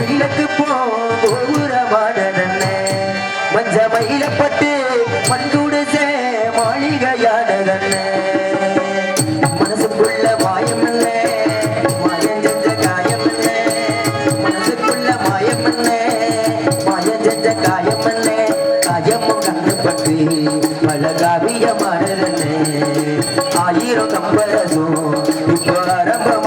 வெயிலுக்கு போரமான மஞ்ச மயிலப்பட்டு மண்குடுச மாளிகையான மனசுக்குள்ள மாயம் இல்ல மாயம் செஞ்ச காயம் இல்ல மனசுக்குள்ள மாயம் இல்ல மாயம் செஞ்ச காயம் இல்ல காயமும் கண்டுபட்டு அழகாவிய மரண ஆயிரம் கம்பரசும் இப்போ ஆரம்பம்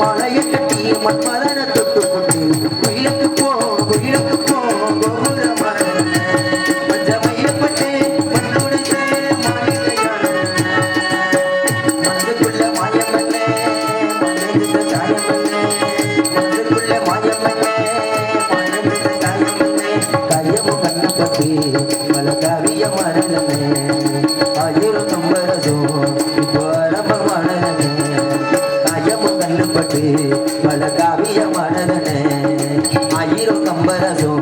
மலையை கட்டி மண்மதன தொட்டு கொண்டு குயிலுக்கு போ குயிலுக்கு மனதுக்குள்ள மாயமல்ல மனதுக்கு காயமல்ல காயமும் கண்ணப்பட்டு பல காவிய மரணமே ஆயிரம் நம்பரசோ இப்போ ஆரம்பமானதனே காயமும் கண்ணப்பட்டு பல மரணனே ஆயிரம் கம்பரசோ